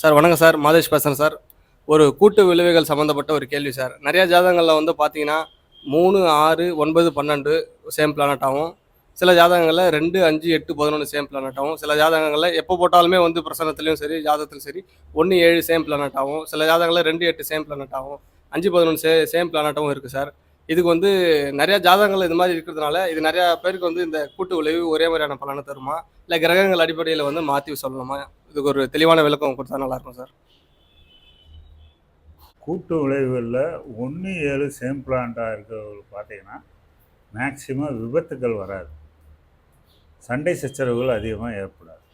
Sir வணக்கம் sir. Madhesh பேசுகிறேன் sir. ஒரு கூட்டு விளைவுகள் சம்மந்தப்பட்ட ஒரு கேள்வி சார். நிறையா ஜாதகங்களில் வந்து பார்த்தீங்கன்னா மூணு ஆறு ஒன்பது பன்னெண்டு சேம் பிளானட் ஆகும் சில ஜாதகங்களில் ரெண்டு அஞ்சு எட்டு பதினொன்று சேம் பிளானட் ஆகும் சில ஜாதகங்களில் எப்போ போட்டாலுமே வந்து பிரசனத்துலேயும் சரி ஜாதகத்திலும் சரி ஒன்று ஏழு சேம் பிளானட் ஆகும் சில ஜாதகங்களில் ரெண்டு எட்டு சேம் பிளானட் ஆகும் அஞ்சு பதினொன்று சே சேம் பிளானட்டாகவும் இருக்குது சார். இதுக்கு வந்து நிறையா ஜாதகங்கள் இது மாதிரி இருக்கிறதுனால இது நிறையா பேருக்கு வந்து இந்த கூட்டு விளைவு ஒரே மாதிரியான பலனை தருமா? இல்லை கிரகங்கள் அடிப்படையில் வந்து மாற்றி சொல்லணுமா? இதுக்கு ஒரு தெளிவான விளக்கம் கொடுத்தா நல்லாயிருக்கும் சார். கூட்டு விளைவுகளில் ஒன்று ஏழு சேம் பிளான்ட்டாக இருக்கிறவங்க பார்த்தீங்கன்னா மேக்சிமம் விபத்துக்கள் வராது. சண்டை சச்சரவுகள் அதிகமாக ஏற்படாது.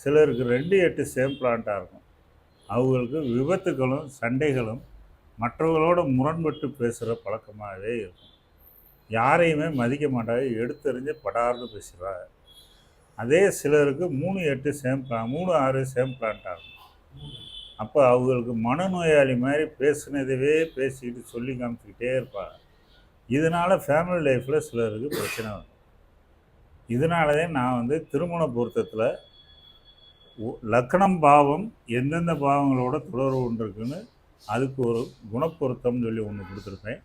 சிலருக்கு ரெண்டு எட்டு சேம் பிளான்ட்டாக இருக்கும். அவங்களுக்கு விபத்துகளும் சண்டைகளும் மற்றவர்களோட முரண்பட்டு பேசுகிற பழக்கமாகவே இருக்கும். யாரையுமே மதிக்க மாட்டாங்க எடுத்தெறிஞ்சு படார்னு பேசுகிறாங்க அதே சிலருக்கு மூணு எட்டு சேம் பிளான் மூணு ஆறு சேம் பிளான்ட் அப்போ அவங்களுக்கு மனநோயாளி மாதிரி பேசுனதவே பேசிக்கிட்டு சொல்லி காமிச்சிக்கிட்டே இருப்பாங்க. இதனால் ஃபேமிலி லைஃப்பில் சிலருக்கு பிரச்சனை வரும். இதனால தான் நான் வந்து திருமண பொருத்தத்தில் லக்னம் பாவம் எந்தெந்த பாவங்களோட தொடர்பு கொண்டு இருக்குன்னு அதுக்கு ஒரு குணப்பொருத்தம்னு சொல்லி ஒன்று கொடுத்துருப்பேன்.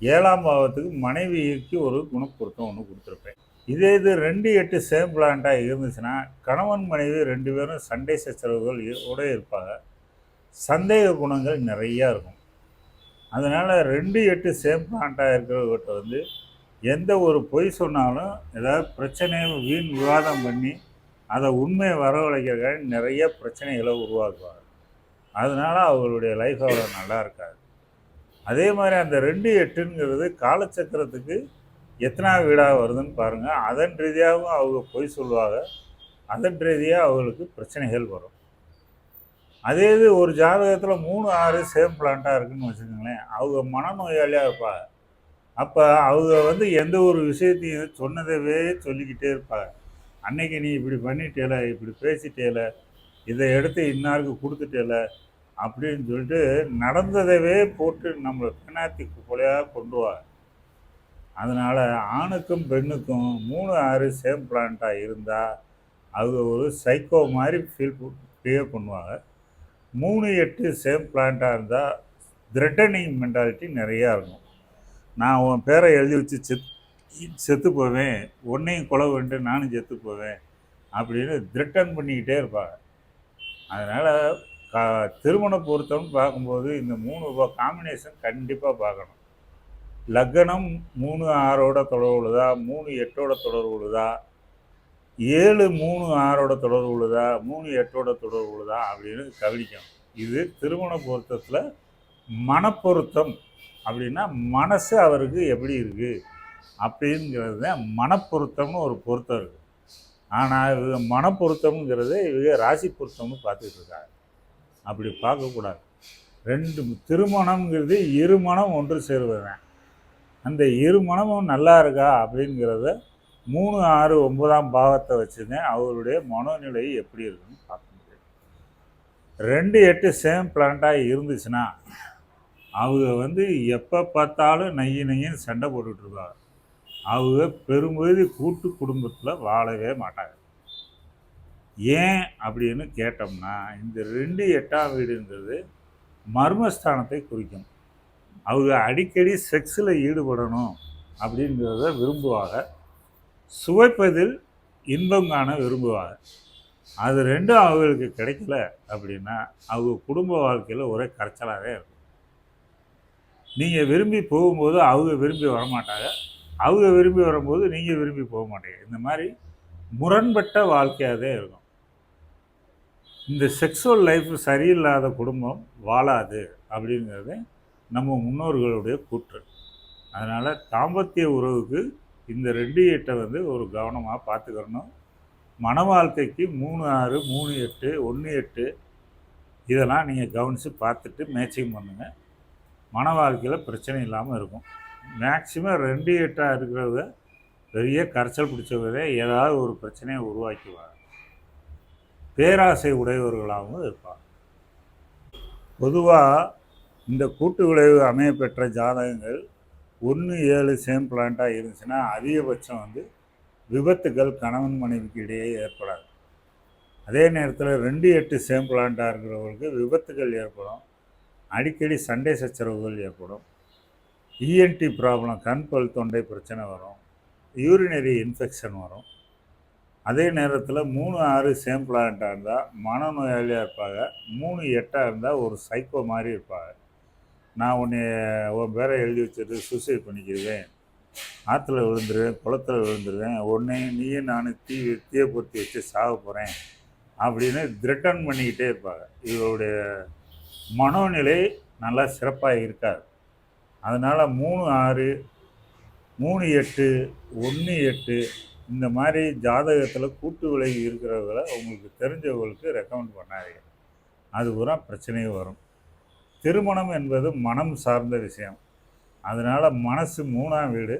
ஏழாம் பாவத்துக்கு மனைவிக்கு ஒரு குணப்பொருத்தம் ஒன்று கொடுத்துருப்பேன். இதே இது ரெண்டு எட்டு சேம் பிளான்ட்டாக இருந்துச்சுன்னா கணவன் மனைவி ரெண்டு பேரும் சண்டை சச்சரவுகள் கூட இருப்பாங்க. சந்தேக குணங்கள் நிறையா இருக்கும். அதனால் ரெண்டு எட்டு சேம் பிளான்ட்டாக இருக்கிறவர்கிட்ட வந்து எந்த ஒரு பொய் சொன்னாலும் ஏதாவது பிரச்சனையை வீண் விவாதம் பண்ணி அதை உண்மையை வரவழைக்கிறக்காக நிறைய பிரச்சனைகளை உருவாக்குவாங்க. அதனால் அவர்களுடைய லைஃப் அவ்வளோ நல்லா இருக்காது. அதே மாதிரி அந்த ரெண்டு எட்டுங்கிறது காலச்சக்கரத்துக்கு எத்தனாவது வீடாக வருதுன்னு பாருங்கள் அதன் ரீதியாகவும் அவங்க பொய் சொல்லுவாங்க. அதன் ரீதியாக அவங்களுக்கு பிரச்சனைகள் வரும். அதே இது ஒரு ஜாதகத்தில் மூணு ஆறு சேம் பிளான்ட்டாக இருக்குன்னு வச்சுக்கோங்களேன். அவங்க மனநோயாளியாக இருப்பாங்க அப்போ அவங்க வந்து எந்த ஒரு விஷயத்தையும் சொன்னதவே சொல்லிக்கிட்டே இருப்பாங்க. அன்னைக்கு நீ இப்படி பண்ணிட்டேல இப்படி பேசிட்டேல இதை எடுத்து இன்னாருக்கு கொடுத்துட்டேல அப்படின்னு சொல்லிட்டு நடந்ததவே போட்டு நம்மளை பினாத்தி கொலையாக கொண்டு வா. அதனால் ஆணுக்கும் பெண்ணுக்கும் மூணு ஆறு சேம் பிளான்ட்டாக இருந்தால் அது ஒரு சைக்கோ மாதிரி ஃபீல் பிஹேவ் பண்ணுவாங்க. மூணு எட்டு சேம் பிளான்ட்டாக இருந்தால் த்ரெட்டனிங் மென்டாலிட்டி நிறையா இருக்கும். நான் உன் பேரை எழுதி வச்சு செத் செத்து போவேன். உன்னையும் கொலை பண்ணிட்டு நானும் செத்து போவேன் அப்படின்னு த்ரெட்டன் பண்ணிக்கிட்டே இருப்பாங்க. அதனால் கா திருமண பொருத்தம்னு பார்க்கும்போது இந்த மூணு காம்பினேஷன் கண்டிப்பாக பார்க்கணும். லக்னம் மூணு ஆறோட தொடர்புள்ளதா மூணு எட்டோட தொடர்புள்ளதா ஏழு மூணு ஆறோட தொடர்புள்ளதா மூணு எட்டோட தொடர்புள்ளதா அப்படின்னு கவனிக்கணும். இது திருமண பொருத்தத்தில் மனப்பொருத்தம். அப்படின்னா மனசு அவருக்கு எப்படி இருக்குது அப்படிங்கிறது தான் மனப்பொருத்தம்னு ஒரு பொருத்தம் இருக்குது ஆனால் இவங்க மனப்பொருத்தம்ங்கிறது இவங்க ராசி பொருத்தம்னு பார்த்துட்டு இருக்காங்க. அப்படி பார்க்கக்கூடாது. ரெண்டு திருமணங்கிறது இருமணம் ஒன்று சேருவது தான் அந்த இரு மனமும் நல்லா இருக்கா அப்படிங்கிறத மூணு ஆறு ஒன்பதாம் பாவத்தை வச்சுங்க அவருடைய மனோநிலை எப்படி இருக்குன்னு பார்க்க முடியும். ரெண்டு எட்டு சேம் பிளான்ட்டாக இருந்துச்சுன்னா அவங்க வந்து எப்போ பார்த்தாலும் நெய்ய நெய்யின்னு சண்டை போட்டுட்டு அவங்க பெரும்பகுதி கூட்டு குடும்பத்தில் வாழவே மாட்டாங்க. ஏன் அப்படின்னு கேட்டோம்னா இந்த ரெண்டு எட்டாம் வீடுங்கிறது மர்மஸ்தானத்தை குறிக்கும். அவங்க அடிக்கடி செக்ஸில் ஈடுபடணும் அப்படிங்கிறத விரும்புவாங்க. சுவைப்பதில் இன்பம் காண விரும்புவாங்க. அது ரெண்டும் அவங்களுக்கு கிடைக்கல அப்படின்னா அவங்க குடும்ப வாழ்க்கையில் ஒரே கரைச்சலாகவே இருக்கும். நீங்கள் விரும்பி போகும்போது அவங்க விரும்பி வரமாட்டாங்க. அவங்க விரும்பி வரும்போது நீங்கள் விரும்பி போக மாட்டீங்க. இந்த மாதிரி முரண்பட்ட வாழ்க்கையாகவே இருக்கும். இந்த செக்ஸுவல் லைஃப் சரியில்லாத குடும்பம் வாழாது அப்படிங்கிறது நம்ம முன்னோர்களுடைய கூற்று. அதனால் தாம்பத்திய உறவுக்கு இந்த ரெண்டு எட்டை வந்து ஒரு கவனமாக பார்த்துக்கிறணும் மன வாழ்க்கைக்கு மூணு ஆறு மூணு எட்டு ஒன்று எட்டு இதெல்லாம் நீங்கள் கவனித்து பார்த்துட்டு மேட்சிங் பண்ணுங்கள் மன வாழ்க்கையில் பிரச்சனை இல்லாமல் இருக்கும். மேக்சிமம் ரெண்டு எட்டாக இருக்கிறத பெரிய கரைச்சல் பிடிச்சவரே ஏதாவது ஒரு பிரச்சனையை உருவாக்கிடுவாங்க. பேராசை உடையவர்களாகவும் இருப்பாங்க. பொதுவாக இந்த கூட்டு விளைவு அமையப்பெற்ற ஜாதகங்கள் ஒன்று ஏழு சேம் பிளான்ட்டாக இருந்துச்சுன்னா அதிகபட்சம் வந்து விபத்துகள் கணவன் மனைவிக்கு இடையே ஏற்படாது. அதே நேரத்தில் ரெண்டு எட்டு சேம் பிளான்ட்டாக இருக்கிறவங்களுக்கு விபத்துகள் ஏற்படும். அடிக்கடி சண்டை சச்சரவுகள் ஏற்படும். இஎன்டி ப்ராப்ளம் கண் பல் தொண்டை பிரச்சனை வரும். யூரினரி இன்ஃபெக்ஷன் வரும். அதே நேரத்தில் மூணு ஆறு சேம் பிளான்ட்டாக இருந்தால் மனநோயாளியாக இருப்பாங்க. மூணு எட்டாக இருந்தால் ஒரு சைக்கோ மாதிரி இருப்பாங்க. நான் உன்னை உன் பேரை எழுதி வச்சுட்டு சூசைட் பண்ணிக்கிடுவேன் ஆற்றுல விழுந்துருவேன் குளத்துல விழுந்துருவேன். உன்னை நீயே நான் தீ தீயை பொருத்தி வச்சு சாக போகிறேன் அப்படின்னு த்ரெட்டன் பண்ணிக்கிட்டே இருப்பாங்க. இவருடைய மனோநிலை நல்லா சிறப்பாக இருக்காது. அதனால் மூணு ஆறு மூணு எட்டு ஒன்று எட்டு இந்த மாதிரி ஜாதகத்தில் கூட்டு விலகி இருக்கிறவங்களை உங்களுக்கு தெரிஞ்சவங்களுக்கு ரெக்கமெண்ட் பண்ணாதீங்க. அது பூரா பிரச்சனையும் வரும். திருமணம் என்பது மனம் சார்ந்த விஷயம். அதனால் மனசு மூணாம் வீடு.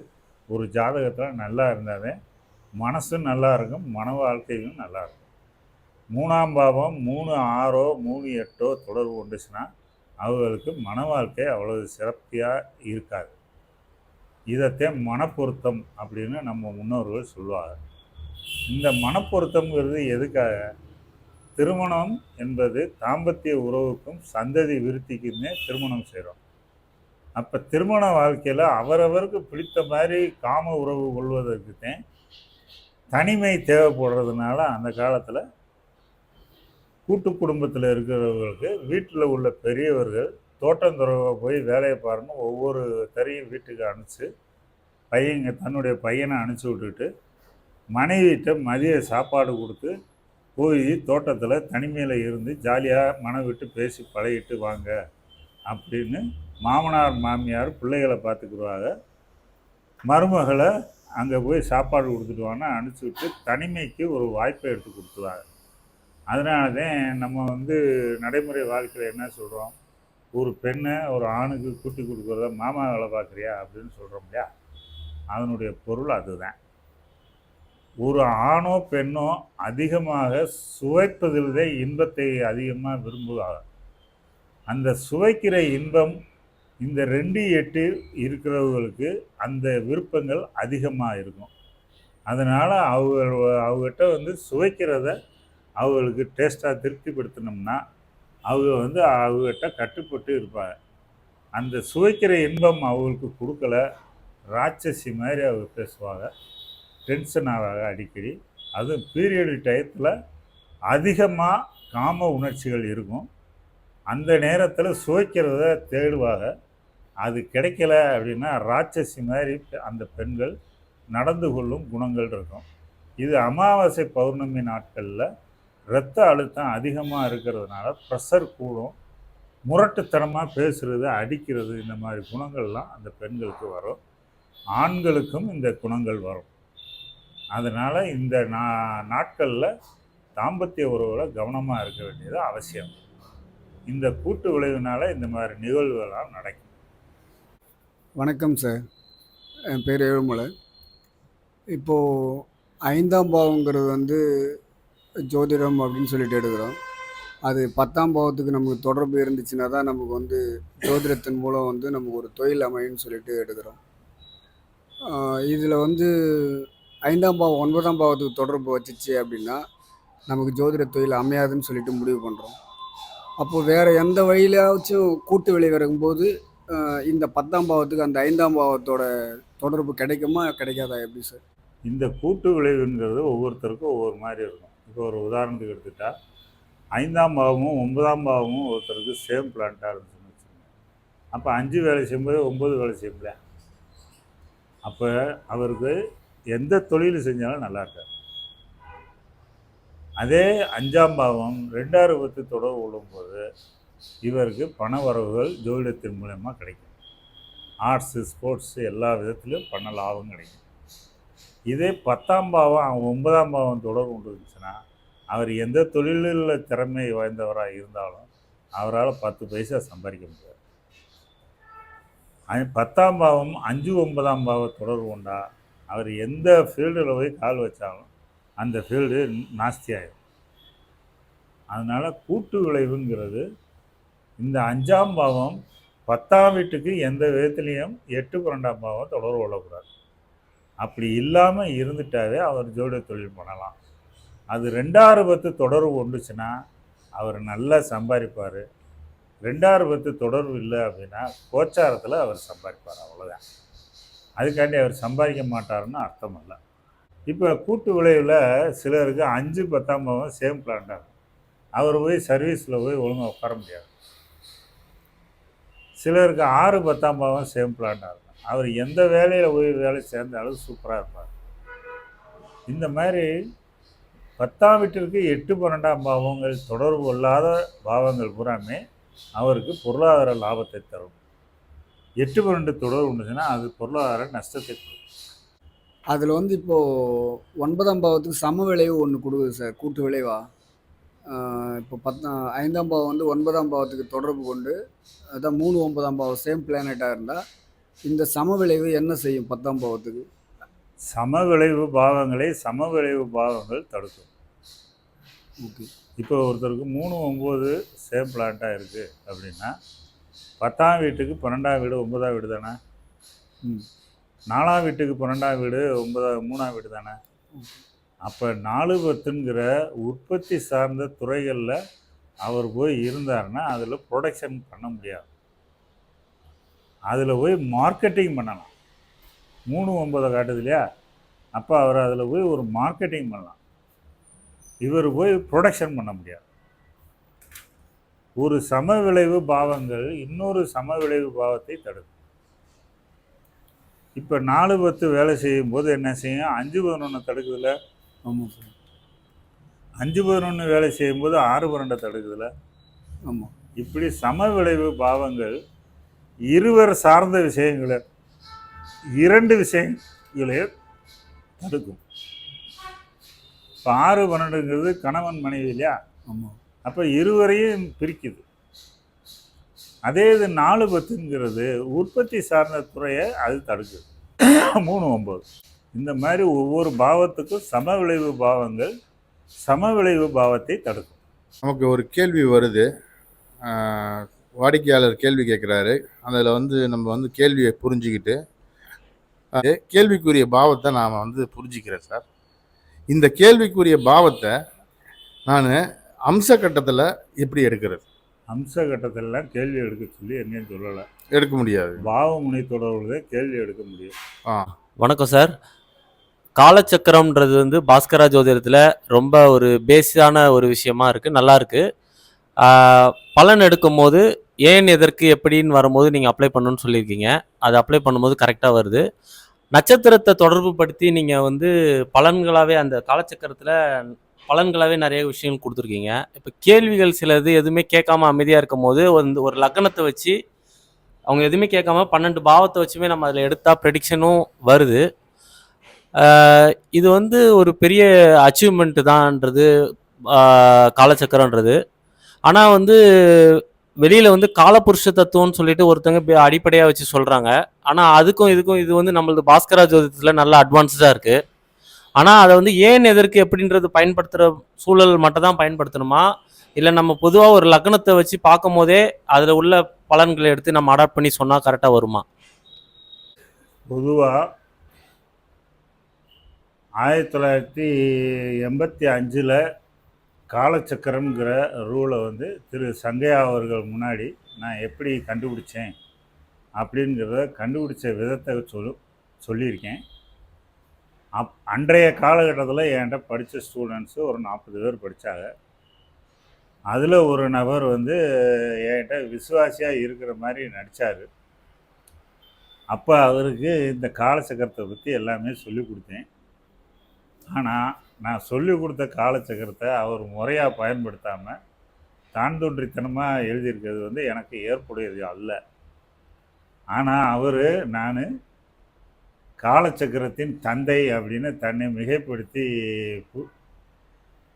ஒரு ஜாதகத்தில் நல்லா இருந்தாலே மனசும் நல்லா இருக்கும் மன வாழ்க்கையும் நல்லா இருக்கும். மூணாம் பாவம் மூணு ஆறோ மூணு எட்டோ தொடர்பு கொண்டுச்சுன்னா அவர்களுக்கு மன வாழ்க்கை அவ்வளவு சிறப்பியாக இருக்காது. இதைத்தான் மனப்பொருத்தம் அப்படின்னு நம்ம முன்னோர்கள் சொல்லுவாங்க. இந்த மனப்பொருத்தம்ங்கிறது எதுக்காக? திருமணம் என்பது தாம்பத்திய உறவுக்கும் சந்ததி விருத்திக்குமே திருமணம் செய்கிறோம் அப்போ திருமண வாழ்க்கையில் அவரவருக்கு பிடித்த மாதிரி காம உறவு கொள்வதற்கு தான் தனிமை தேவைப்படுறதுனால அந்த காலத்தில் கூட்டு குடும்பத்தில் இருக்கிறவங்களுக்கு வீட்டில் உள்ள பெரியவர்கள் தோட்டந்துறவை போய் வேலையை பாருன்னு ஒவ்வொரு தரையும் வீட்டுக்கு அனுப்பிச்சு பையங்க தன்னுடைய பையனை அனுப்பிச்சி விட்டுட்டு மனைவிட்ட மதிய சாப்பாடு கொடுத்து போய் தோட்டத்தில் தனிமையில் இருந்து ஜாலியாக மனம் விட்டு பேசி பழகிட்டு வாங்க அப்படின்னு மாமனார் மாமியார் பிள்ளைகளை பார்த்துக்குருவாங்க. மருமகளை அங்கே போய் சாப்பாடு கொடுத்துட்டு வாங்க அனுப்பிச்சி விட்டு தனிமைக்கு ஒரு வாய்ப்பை எடுத்து கொடுத்துருவாங்க. அதனால தான் நம்ம வந்து நடைமுறை வாழ்க்கையில் என்ன சொல்கிறோம் ஒரு பெண்ணை ஒரு ஆணுக்கு கூட்டி கொடுக்குறத மாமா வேலை பார்க்குறியா அப்படின்னு சொல்கிறோம் இல்லையா? அதனுடைய பொருள் அதுதான். ஒரு ஆணோ பெண்ணோ அதிகமாக சுவைப்பதிலே இன்பத்தை அதிகமாக விரும்புவாங்க அந்த சுவைக்கிற இன்பம் இந்த ரெண்டு எட்டு இருக்கிறவங்களுக்கு அந்த விருப்பங்கள் அதிகமாக இருக்கும். அதனால் அவங்க அவங்ககிட்ட வந்து சுவைக்கிறத அவங்களுக்கு டேஸ்ட்டாக திருப்திப்படுத்தினோம்னா அவங்க வந்து அவங்ககிட்ட கட்டுப்பட்டு இருப்பாங்க. அந்த சுவைக்கிற இன்பம் அவங்களுக்கு கொடுக்கல. ராட்சசி மாதிரி அவங்க பேசுவாங்க. டென்ஷன் ஆக அடிக்கடி அதுவும் பீரியடு டயத்தில் அதிகமாக காம உணர்ச்சிகள் இருக்கும். அந்த நேரத்தில் சுவைக்கிறத தேடுவாங்க. அது கிடைக்கல அப்படின்னா ராட்சசி மாதிரி அந்த பெண்கள் நடந்து கொள்ளும் குணங்கள் இருக்கும். இது அமாவாசை பௌர்ணமி நாட்களில் இரத்த அழுத்தம் அதிகமாக இருக்கிறதுனால ப்ரெஷர் கூடும். முரட்டுத்தனமாக பேசுகிறது அடிக்கிறது இந்த மாதிரி குணங்கள்லாம் அந்த பெண்களுக்கு வரும். ஆண்களுக்கும் இந்த குணங்கள் வரும். அதனால் இந்த நா நாட்களில் தாம்பத்திய உறவில் கவனமாக இருக்க வேண்டியது அவசியம். இந்த கூட்டு விளைவுனால இந்த மாதிரி நிகழ்வுகள்லாம் நடக்கும். வணக்கம் சார் என் பேர் ஏழுமலை. இப்போது ஐந்தாம் பாவங்கிறது வந்து ஜோதிடம் அப்படின்னு சொல்லிட்டு எடுக்கிறோம். அது பத்தாம் பாவத்துக்கு நமக்கு தொடர்பு இருந்துச்சுன்னா தான் நமக்கு வந்து ஜோதிடத்தின் மூலம் வந்து நமக்கு ஒரு தொழில் அமையும்னு சொல்லிட்டு எடுக்கிறோம். இதில் வந்து ஐந்தாம் பாவம் ஒன்பதாம் பாவத்துக்கு தொடர்பு வச்சுச்சு அப்படின்னா நமக்கு ஜோதிட தொழில் அமையாதுன்னு சொல்லிட்டு முடிவு பண்ணுறோம் அப்போது வேறு எந்த வழியிலாச்சும் கூட்டு விளைவு இருக்கும்போது இந்த பத்தாம் பாவத்துக்கு அந்த ஐந்தாம் பாவத்தோட தொடர்பு கிடைக்குமா கிடைக்காதா எப்படி சார்? இந்த கூட்டு விளைவுங்கிறது ஒவ்வொருத்தருக்கும் ஒவ்வொரு மாதிரி இருக்கும். இப்போ ஒரு உதாரணத்துக்கு எடுத்துட்டால் ஐந்தாம் பாவமும் ஒன்பதாம் பாவமும் ஒருத்தருக்கு சேம் பிளான்ட்டாக இருந்துச்சுன்னு வச்சுக்கோங்க. அப்போ அஞ்சு வேலை செய்யும்போது ஒம்பது வேலை செய்யல அப்போ அவருக்கு எந்த தொழில் செஞ்சாலும் நல்லா இருக்காது. அதே அஞ்சாம் பாவம் ரெண்டாயிரம் பத்து தொடர்பு கொள்ளும்போது இவருக்கு பண வரவுகள் ஜோதிடத்தின் மூலயமா கிடைக்கும். ஆர்ட்ஸு ஸ்போர்ட்ஸு எல்லா விதத்திலும் பண லாபம் கிடைக்கும். இதே பத்தாம் பாவம் அவங்க ஒன்பதாம் பாவம் தொடர்பு கொண்டு இருந்துச்சுன்னா அவர் எந்த தொழிலில் திறமை வாய்ந்தவராக இருந்தாலும் அவரால் பத்து பைசா சம்பாதிக்க முடியாது. பத்தாம் பாவம் அஞ்சு ஒன்பதாம் பாவ தொடர்பு கொண்டா அவர் எந்த ஃபீல்டில் போய் கால் வச்சாலும் அந்த ஃபீல்டு நாஸ்தி ஆகிடும் அதனால் கூட்டு விளைவுங்கிறது இந்த அஞ்சாம் பாவம் பத்தாம் வீட்டுக்கு எந்த விதத்துலேயும் எட்டு பன்னெண்டாம் பாவம் தொடர்பு கொள்ளக்கூடாது. அப்படி இல்லாமல் இருந்துட்டாவே அவர் ஜோடிய தொழில் பண்ணலாம். அது ரெண்டாறு பத்து தொடர்பு கொண்டுச்சுன்னா அவர் நல்லா சம்பாதிப்பார். ரெண்டாறு பத்து தொடர்பு இல்லை அப்படின்னா கோச்சாரத்தில் அவர் சம்பாதிப்பார் அவ்வளோதான் அதுக்காண்டி அவர் சம்பாதிக்க மாட்டாருன்னு அர்த்தம் இல்லை இப்போ கூட்டு விளைவில் சிலருக்கு அஞ்சு பத்தாம் பாவம் சேம் பிளான்டாக இருக்கும். அவர் போய் சர்வீஸில் போய் ஒழுங்காக உட்கார முடியாது. சிலருக்கு ஆறு பத்தாம் பாவம் சேம் பிளான்டாக இருக்கும். அவர் எந்த வேலையில் போய் வேலை சேர்ந்தாலும் சூப்பராக இருப்பார். இந்த மாதிரி பத்தாம் வீட்டிற்கு எட்டு பன்னெண்டாம் பாவங்கள் தொடர்பு இல்லாத பாவங்கள் பூராமே அவருக்கு பொருளாதார லாபத்தை தரும். எட்டு பன்னெண்டு தொடர்பு உண்டுச்சுன்னா அது பொருளாதார நஷ்டத்தை அதில் வந்து இப்போது ஒன்பதாம் பாவத்துக்கு சம விளைவு ஒன்று கொடுக்குது சார் கூட்டு விளைவா? இப்போ பத்தா ஐந்தாம் பாவம் வந்து ஒன்பதாம் பாவத்துக்கு தொடர்பு கொண்டு அதான் மூணு ஒன்பதாம் பாவம் சேம் பிளானட்டாக இருந்தால் இந்த சம விளைவு என்ன செய்யும் பத்தாம் பாவத்துக்கு? சம விளைவு பாவங்களை சம விளைவு பாவங்கள் தடுக்கும். ஓகே. இப்போ ஒருத்தருக்கு மூணு ஒம்பது சேம் பிளான்ட்டாக இருக்குது அப்படின்னா பத்தாம் வீட்டுக்கு பன்னெண்டாம் வீடு ஒன்பதாம் வீடு தானே? ம். நாலாம் வீட்டுக்கு பன்னெண்டாம் வீடு ஒன்பதாம் மூணாம் வீடு தானே? அப்போ நாலு பத்துங்கிற உற்பத்தி சார்ந்த துறைகளில் அவர் போய் இருந்தாருன்னா அதில் ப்ரொடக்ஷன் பண்ண முடியாது. அதில் போய் மார்க்கெட்டிங் பண்ணலாம். மூணு ஒன்பதை காட்டுது இல்லையா? அப்போ அவர் அதில் போய் ஒரு மார்க்கெட்டிங் பண்ணலாம். இவர் போய் ப்ரொடக்ஷன் பண்ண முடியாது. ஒரு சம விளைவு பாவங்கள் இன்னொரு சம விளைவு பாவத்தை தடுக்கும். இப்போ நாலு பத்து வேலை செய்யும்போது என்ன செய்யும்? அஞ்சு பதினொன்று தடுக்குதுல? ஆமாம் சார். அஞ்சு பதினொன்று வேலை செய்யும்போது ஆறு பன்னெண்டை தடுக்குதுல? ஆமாம் இப்படி சம விளைவு பாவங்கள் இருவர் சார்ந்த விஷயங்களை இரண்டு விஷயங்களை தடுக்கும். இப்போ ஆறு பன்னெண்டுங்கிறது கணவன் மனைவி இல்லையா? ஆமாம் அப்போ இருவரையும் பிரிக்குது. அதே இது நாலு பத்துங்கிறது உற்பத்தி சார்ந்த துறையை அது தடுக்குது. மூணு ஒம்பது இந்த மாதிரி ஒவ்வொரு பாவத்துக்கும் சம விளைவு பாவங்கள் சம விளைவு பாவத்தை தடுக்கும். நமக்கு ஒரு கேள்வி வருது. வாடிக்கையாளர் கேள்வி கேட்குறாரு. அதில் வந்து நம்ம வந்து கேள்வியை புரிஞ்சுக்கிட்டு கேள்விக்குரிய பாவத்தை நாம் வந்து புரிஞ்சுக்கிறேன் சார். இந்த கேள்விக்குரிய பாவத்தை நான் அம்ச கட்டத்தில் எப்படி எடுக்கிறது? அம்ச கட்டத்திலலாம் கேள்வி எடுக்க சொல்லி என்னையும் சொல்லலை. எடுக்க முடியாது. பாவமுனை தொடர்புல கேள்வி எடுக்க முடியும். ஆ. வணக்கம் சார். காலச்சக்கரம்ன்றது வந்து பாஸ்கரா ஜோதிடத்தில் ரொம்ப ஒரு பேஸான ஒரு விஷயமா இருக்குது நல்லா இருக்கு. ஆஹ் பலன் எடுக்கும்போது ஏன் எதற்கு எப்படின்னு வரும்போது நீங்கள் அப்ளை பண்ணணும்னு சொல்லியிருக்கீங்க. அது அப்ளை பண்ணும்போது கரெக்டாக வருது. நட்சத்திரத்தை தொடர்பு படுத்தி நீங்கள் வந்து பலன்களாகவே அந்த காலச்சக்கரத்தில் பலன்களாகவே நிறைய விஷயங்கள் கொடுத்துருக்கீங்க. இப்போ கேள்விகள் சிலது எதுவுமே கேட்காம அமைதியாக இருக்கும் போது வந்து ஒரு லக்னத்தை வச்சு அவங்க எதுவுமே கேட்காம பன்னெண்டு பாவத்தை வச்சுமே நம்ம அதில் எடுத்தால் ப்ரெடிக்ஷனும் வருது. இது வந்து ஒரு பெரிய அச்சீவ்மெண்ட்டு தான்ன்றது காலச்சக்கரன்றது ஆனால் வந்து வெளியில் வந்து காலபுருஷ தத்துவம்னு சொல்லிட்டு ஒருத்தங்க அடிப்படையாக வச்சு சொல்கிறாங்க ஆனால் அதுக்கும் இதுக்கும் இது வந்து நம்மளது பாஸ்கரா ஜோதிடத்தில் நல்ல அட்வான்ஸ்டாக இருக்குது ஆனால் அதை வந்து ஏன் எதற்கு எப்படின்றது பயன்படுத்துகிற சூழல் மட்டும் தான் பயன்படுத்தணுமா? இல்லை நம்ம பொதுவாக ஒரு லக்னத்தை வச்சு பார்க்கும் போதே அதில் உள்ள பலன்களை எடுத்து நம்ம அடாப்ட் பண்ணி சொன்னால் கரெக்டாக வருமா? பொதுவாக ஆயிரத்தி தொள்ளாயிரத்தி எண்பத்தி அஞ்சில் காலச்சக்கரம்ங்கிற ரூலை வந்து திரு சங்கையா அவர்கள் முன்னாடி நான் எப்படி கண்டுபிடிச்சேன் அப்படிங்கிறத கண்டுபிடிச்ச விதத்தை சொல்லு சொல்லியிருக்கேன். அப் அன்றைய காலகட்டத்தில் என்கிட்ட படித்த ஸ்டூடெண்ட்ஸு ஒரு நாற்பது பேர் படித்தாங்க அதில் ஒரு நபர் வந்து என்கிட்ட விசுவாசியாக இருக்கிற மாதிரி நடித்தார் அப்போ அவருக்கு இந்த காலச்சக்கரத்தை பற்றி எல்லாமே சொல்லி கொடுத்தேன். ஆனால் நான் சொல்லி கொடுத்த காலச்சக்கரத்தை அவர் முறையாக பயன்படுத்தாமல் தான் தோன்றித்தனமாக எழுதியிருக்கிறது வந்து எனக்கு ஏற்புடையது அல்ல. ஆனால் அவர் நான் காலச்சக்கரத்தின் தந்தை அப்படின்னு தன்னை மிகைப்படுத்தி கு-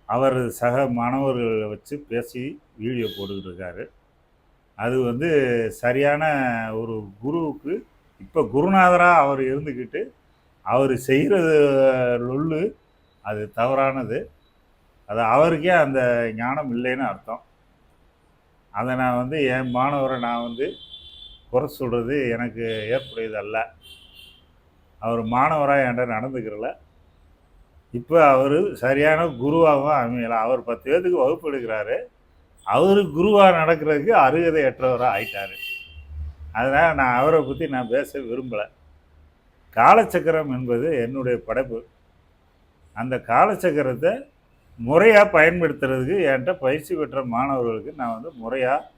அவர் சக மாணவர்களை வச்சு பேசி வீடியோ போட்டுக்கிட்டு அது வந்து சரியான ஒரு குருவுக்கு இப்போ குருநாதராக அவர் இருந்துக்கிட்டு அவர் செய்கிறது லொல்லு அது தவறானது. அது அவருக்கே அந்த ஞானம் இல்லைன்னு அர்த்தம். அதை நான் வந்து என் மாணவரை நான் வந்து குறை சொல்கிறது எனக்கு ஏற்புடையது அல்ல அவர் மாணவராக என்கிட்ட நடந்துக்கிறல. இப்போ அவர் சரியான குருவாகவும் அமையலாம் அவர் பத்து பேர்த்துக்கு வகுப்பு எடுக்கிறாரு. அவர் குருவாக நடக்கிறதுக்கு அறுகதை எட்டவராக ஆயிட்டார். அதனால் நான் அவரை பற்றி நான் பேச விரும்பலை. காலச்சக்கரம் என்பது என்னுடைய படைப்பு. அந்த காலச்சக்கரத்தை முறையாக பயன்படுத்துறதுக்கு என்கிட்ட பயிற்சி பெற்ற மாணவர்களுக்கு நான் வந்து முறையாக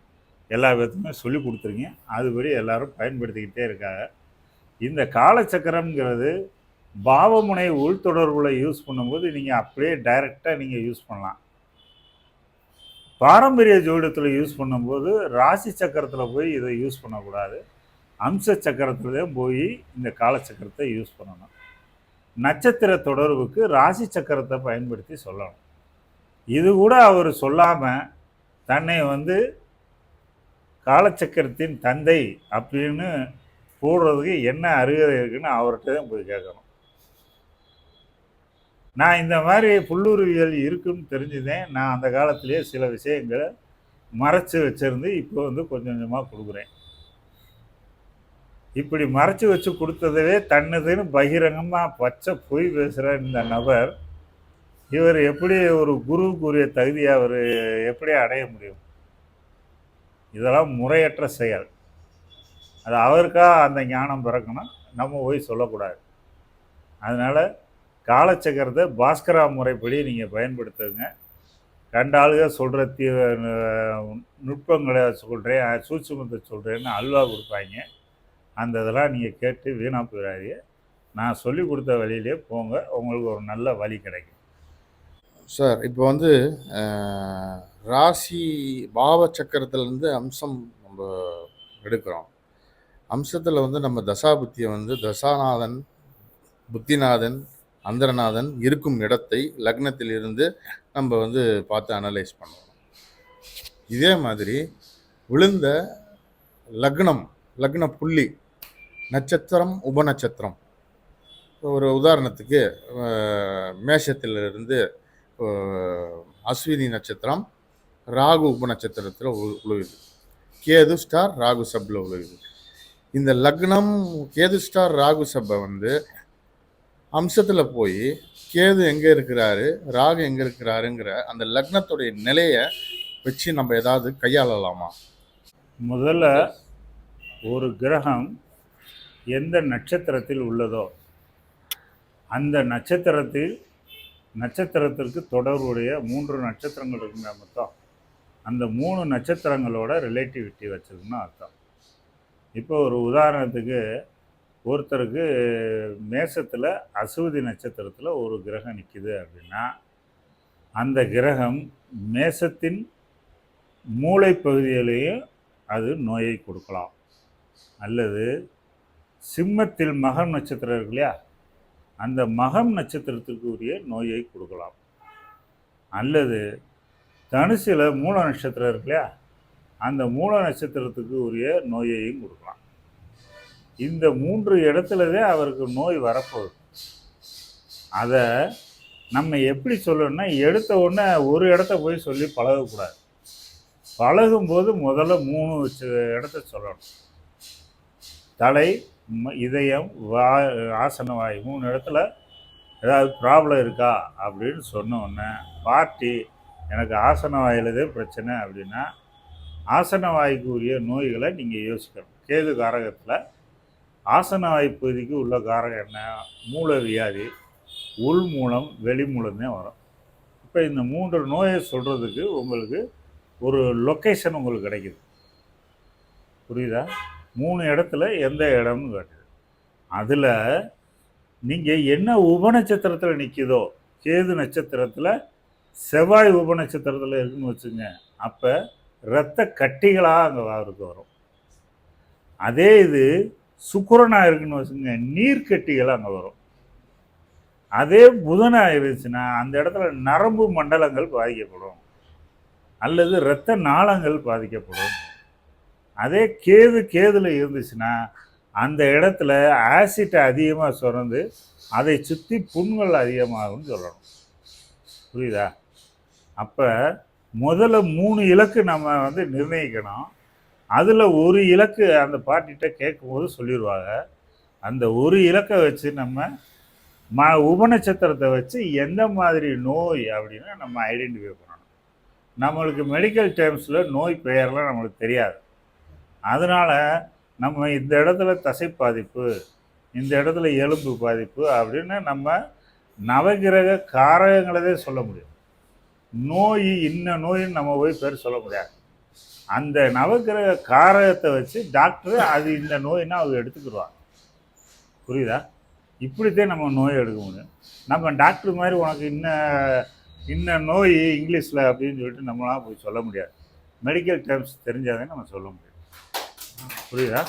எல்லா விதத்துமே சொல்லி கொடுத்துருக்கேன். அதுபடி எல்லாரும் பயன்படுத்திக்கிட்டே இருக்காங்க. இந்த காலச்சக்கரம்ங்கிறது பாவமுனை உள்தொடர்புல யூஸ் பண்ணும்போது நீங்கள் அப்படியே டைரெக்டாக நீங்கள் யூஸ் பண்ணலாம். பாரம்பரிய ஜோடத்தில் யூஸ் பண்ணும்போது ராசி சக்கரத்தில் போய் இதை யூஸ் பண்ணக்கூடாது. அம்ச சக்கரத்துல தான் போய் இந்த காலச்சக்கரத்தை யூஸ் பண்ணணும். நட்சத்திர தொடர்புக்கு ராசி சக்கரத்தை பயன்படுத்தி சொல்லணும். இது கூட அவர் சொல்லாமல் தன்னை வந்து காலச்சக்கரத்தின் தந்தை அப்படின்னு போடுறதுக்கு என்ன அருகதை இருக்குன்னு அவர்கிட்ட தான் போய் கேட்கணும். நான் இந்த மாதிரி புல்லுருவியல் இருக்குன்னு தெரிஞ்சுதேன். நான் அந்த காலத்திலேயே சில விஷயங்களை மறைச்சு வச்சுருந்து இப்போ வந்து கொஞ்சம் கொஞ்சமாக கொடுக்குறேன். இப்படி மறைச்சு வச்சு கொடுத்ததவே தன்னதுன்னு பகிரங்கமாக பச்சை பொய் பேசுகிற இந்த நபர் இவர் எப்படி ஒரு குருவுக்குரிய தகுதியை அவர் எப்படி அடைய முடியும்? இதெல்லாம் முறையற்ற செயல். அது அவருக்காக அந்த ஞானம் பிறக்கணும் நம்ம போய் சொல்லக்கூடாது. அதனால் காலச்சக்கரத்தை பாஸ்கரா முறைப்படி நீங்கள் பயன்படுத்துங்க. கண்ட ஆளுக சொல்கிற தீ நுட்பங்களை சொல்கிறேன் சூட்சமத்தை சொல்கிறேன்னு அல்வா கொடுப்பாங்க. அந்த இதெல்லாம் நீங்கள் கேட்டு வீணாக போயிடாதீங்க. நான் சொல்லி கொடுத்த வழியிலே போங்க. உங்களுக்கு ஒரு நல்ல வழி கிடைக்கும். சார் இப்போ வந்து ராசி பாவ சக்கரத்துலேருந்து அம்சம் நம்ம எடுக்கிறோம். அம்சத்தில் வந்து நம்ம தசாபுத்தியை வந்து தசாநாதன் புத்திநாதன் அந்தரநாதன் இருக்கும் இடத்தை லக்னத்திலிருந்து நம்ம வந்து பார்த்து அனலைஸ் பண்ணுவோம். இதே மாதிரி விழுந்த லக்னம் லக்ன புள்ளி நட்சத்திரம் உபநட்சத்திரம். ஒரு உதாரணத்துக்கு மேஷத்திலிருந்து அஸ்வினி நட்சத்திரம் ராகு உபநட்சத்திரத்தில் உழுவுது. உழுகுது கேது ஸ்டார் ராகு சப்பில் உழுவுது. இந்த லக்னம் கேது ஸ்டார் ராகு சபை வந்து அம்சத்தில் போய் கேது எங்கே இருக்கிறாரு ராகு எங்கே இருக்கிறாருங்கிற அந்த லக்னத்துடைய நிலையை வச்சு நம்ம ஏதாவது கையாளலாமா? முதல்ல ஒரு கிரகம் எந்த நட்சத்திரத்தில் உள்ளதோ அந்த நட்சத்திரத்தில் நட்சத்திரத்திற்கு தொடர்புடைய மூன்று நட்சத்திரங்கள் இருக்குங்க மொத்தம் அந்த மூணு நட்சத்திரங்களோட ரிலேட்டிவிட்டி வச்சுருக்குன்னு அர்த்தம். இப்போ ஒரு உதாரணத்துக்கு ஒருத்தருக்கு மேசத்தில் அசுவதி நட்சத்திரத்தில் ஒரு கிரகம் நிற்கிது அப்படின்னா அந்த கிரகம் மேசத்தின் மூளை பகுதியிலேயும் அது நோயை கொடுக்கலாம். அல்லது சிம்மத்தில் மகம் நட்சத்திரம் இருக்கு இல்லையா? அந்த மகம் நட்சத்திரத்துக்கு உரிய நோயை கொடுக்கலாம். அல்லது தனுசில் மூல நட்சத்திரம் இருக்கு இல்லையா? அந்த மூல நட்சத்திரத்துக்கு உரிய நோயையும் கொடுக்கலாம். இந்த மூன்று இடத்துலதே அவருக்கு நோய் வரப்போகுது. அதை நம்ம எப்படி சொல்லணும்னா எடுத்த உடனே ஒரு இடத்த போய் சொல்லி பழகக்கூடாது. பழகும்போது முதல்ல மூணு இடத்த சொல்லணும். தலை இதயம் வா ஆசன வாய் மூணு இடத்துல ஏதாவது ப்ராப்ளம் இருக்கா அப்படின்னு சொன்ன உடனே பார்ட்டி எனக்கு ஆசன வாயிலதே பிரச்சனை அப்படின்னா ஆசன வாய்க்குரிய நோய்களை நீங்கள் யோசிக்கணும். கேது காரகத்தில் ஆசன வாய்ப்பகுதிக்கு உள்ள காரகம் என்ன? மூல வியாதி உள் மூலம் வெளி மூலமே வரும். இப்போ இந்த மூன்று நோயை சொல்கிறதுக்கு உங்களுக்கு ஒரு லொக்கேஷன் உங்களுக்கு கிடைக்குது. புரியுதா? மூணு இடத்துல எந்த இடம்னு கேட்டுது. அதில் நீங்கள் என்ன உபநட்சத்திரத்தில் நிற்கிதோ கேது நட்சத்திரத்தில் செவ்வாய் உபநட்சத்திரத்தில் இருக்குன்னு வச்சுங்க. அப்போ இரத்த கட்டிகளாக அங்கே அவருக்கு வரும். அதே இது சுக்கரனாக இருக்குன்னு வச்சுங்க நீர்க்கட்டிகள் அங்கே வரும். அதே புதனாக இருந்துச்சுன்னா அந்த இடத்துல நரம்பு மண்டலங்கள் பாதிக்கப்படும். அல்லது இரத்த நாளங்கள் பாதிக்கப்படும். அதே கேது கேதுல இருந்துச்சுன்னா அந்த இடத்துல ஆசிட் அதிகமாக சுரந்து அதை சுற்றி புண்கள் அதிகமாகும்னு சொல்லணும். புரியுதா? அப்போ முதல்ல மூணு இலக்கு நம்ம வந்து நிர்ணயிக்கணும். அதில் ஒரு இலக்கு அந்த பாட்டிகிட்ட கேட்கும்போது சொல்லிடுவாங்க அந்த ஒரு இலக்கை வச்சு நம்ம ம உபநட்சத்திரத்தை வச்சு எந்த மாதிரி நோய் அப்படின்னு நம்ம ஐடென்டிஃபை பண்ணணும். நம்மளுக்கு மெடிக்கல் டேர்ம்ஸில் நோய் பெயர்லாம் நம்மளுக்கு தெரியாது. அதனால் நம்ம இந்த இடத்துல தசை பாதிப்பு இந்த இடத்துல எலும்பு பாதிப்பு அப்படின்னு நம்ம நவகிரக காரகங்களதே சொல்ல முடியும். நோய் இன்ன நோயின்னு நம்ம போய் பேர் சொல்ல முடியாது. அந்த நவக்கிரக காரகத்தை வச்சு டாக்டர் அது இந்த நோயின்னா அவங்க எடுத்துக்கிடுவாங்க. புரியுதா? இப்படித்தான் நம்ம நோய் எடுக்க முடியும். நம்ம டாக்டர் மாதிரி உனக்கு இன்ன இன்ன நோய் இங்கிலீஷில் அப்படின்னு சொல்லிட்டு நம்மளால் போய் சொல்ல முடியாது. மெடிக்கல் டேர்ம்ஸ் தெரிஞ்சாதான் நம்ம சொல்ல முடியும். புரியுதா?